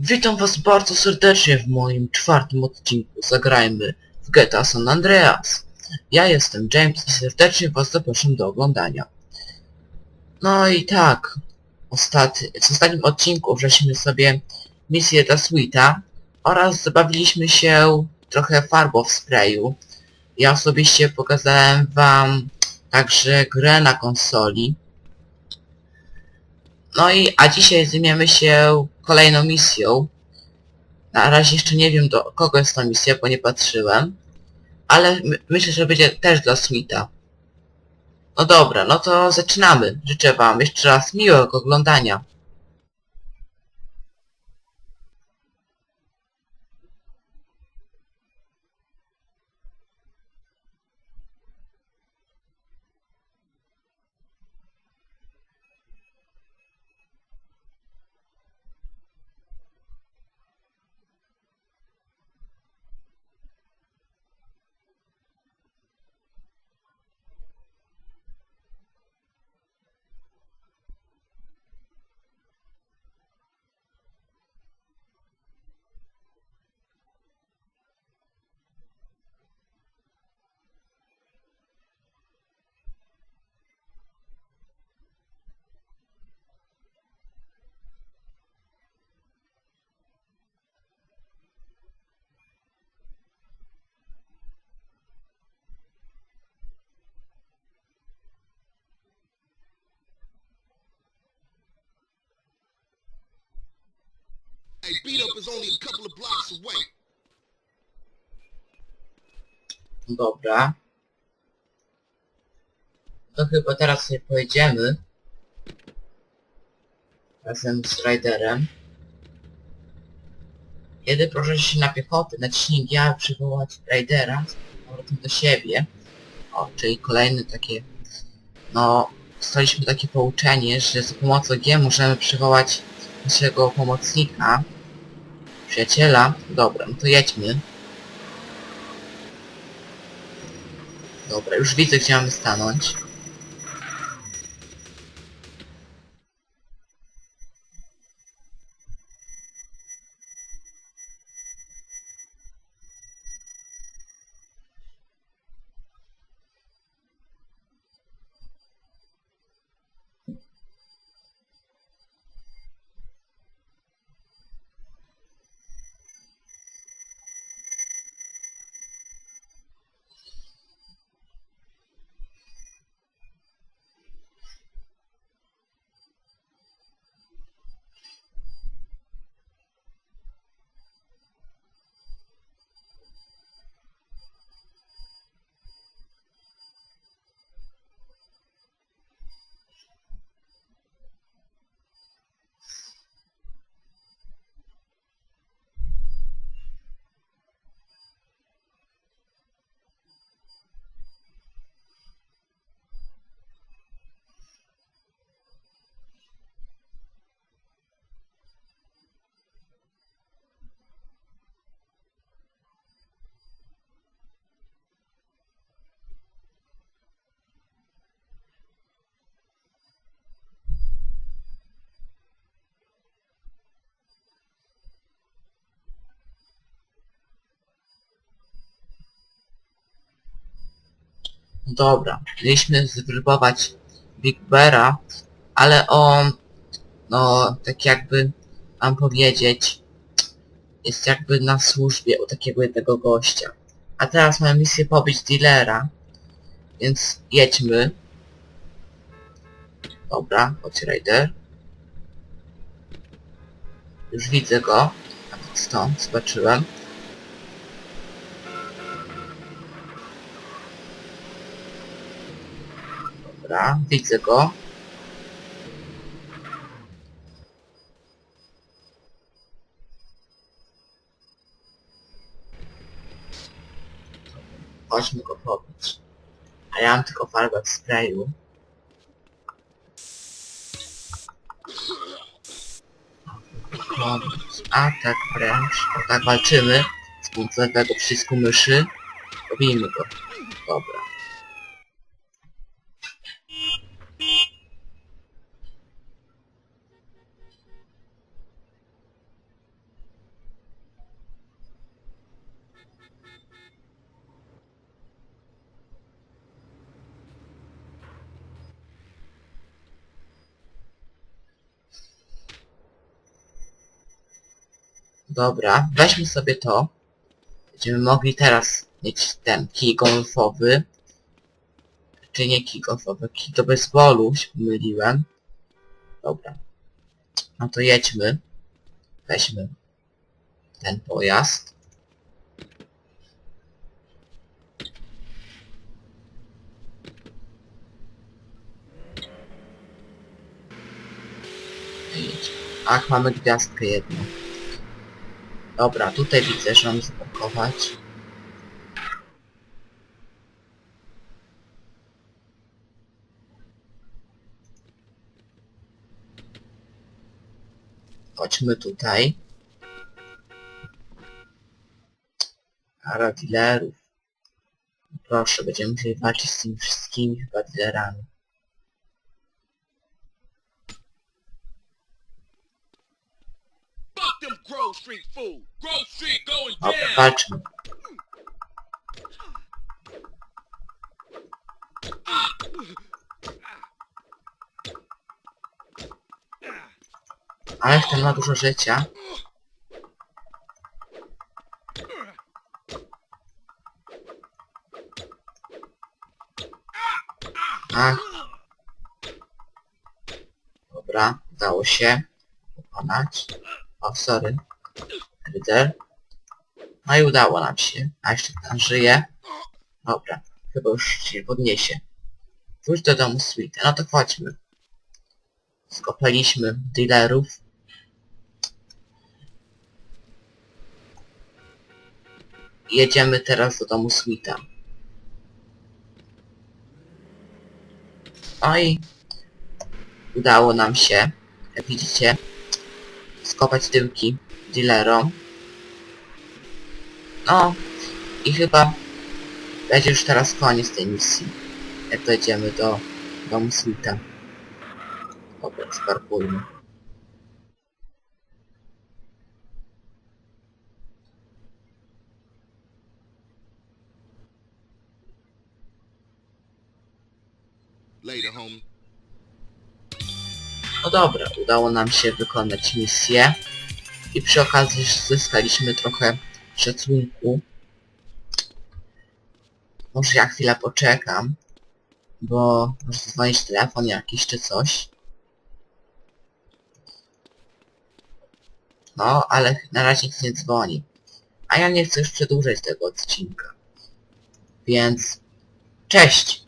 Witam was bardzo serdecznie w moim czwartym odcinku Zagrajmy w GTA San Andreas. Ja jestem James i serdecznie was zapraszam do oglądania. No i tak, ostat... w ostatnim odcinku wrzeliśmy sobie misję dla Sweeta oraz zabawiliśmy się trochę farbą w sprayu. Ja osobiście pokazałem wam także grę na konsoli. No i, a dzisiaj zajmiemy się kolejną misją. Na razie jeszcze nie wiem do kogo jest ta misja, bo nie patrzyłem. Ale my, myślę, że będzie też dla Sweeta. No dobra, no to zaczynamy. Życzę wam jeszcze raz miłego oglądania. Hey, beat up is only a couple of blocks away. Dobra. To chyba teraz sobie pojedziemy. Razem z Riderem. Kiedy proszę się na piechotę, naciśnij G, przywołać Ridera z powrotem do siebie. O, czyli kolejne takie... No, dostaliśmy takie pouczenie, że za pomocą G możemy przywołać naszego pomocnika, przyjaciela. Dobra, no to jedźmy. Dobra, już widzę gdzie mamy stanąć. Dobra, mieliśmy zweryfikować Big Beara, ale on, no, tak jakby mam powiedzieć, jest jakby na służbie u takiego jednego gościa. A teraz mamy misję pobić dealera, więc jedźmy. Dobra, chodź Rider. Już widzę go. Nawet stąd, zobaczyłem. Dobra, widzę go. Chodźmy go pobić. A ja mam tylko farbę w sprayu. Atak wręcz. O tak walczymy. Z lewego przycisku myszy. Robimy go. Dobra. Dobra, weźmy sobie to. Będziemy mogli teraz mieć ten kij golfowy. Czy nie kij golfowy, kij do baseballu, się pomyliłem. Dobra. No to jedźmy. Weźmy ten pojazd. Ach, mamy gwiazdkę jedną. Dobra, tutaj widzę, że mam zapakować. Chodźmy tutaj. Para dealerów. Proszę, będziemy musieli walczyć z tymi wszystkimi chyba dealerami. Dobra, walczmy. Ale ten ma dużo życia. Ach. Dobra, udało się pokonać. O, sorry. Ryder. No i udało nam się. A jeszcze tam żyje. Dobra, chyba już się podniesie. Wróć do domu Sweet. No to chodźmy. Skopaliśmy dealerów. Jedziemy teraz do domu Sweeta. Oj. Udało nam się, jak widzicie, skopać tyłki dealerom. No i chyba będzie już teraz koniec tej misji. Jak dojdziemy do domu Sweeta. Dobra, sparkujmy. No dobra, udało nam się wykonać misję. I przy okazji zyskaliśmy trochę szacunku. Może ja chwilę poczekam. Bo może dzwonić telefon jakiś czy coś. No, ale na razie nic nie dzwoni. A ja nie chcę już przedłużać tego odcinka. Więc... Cześć!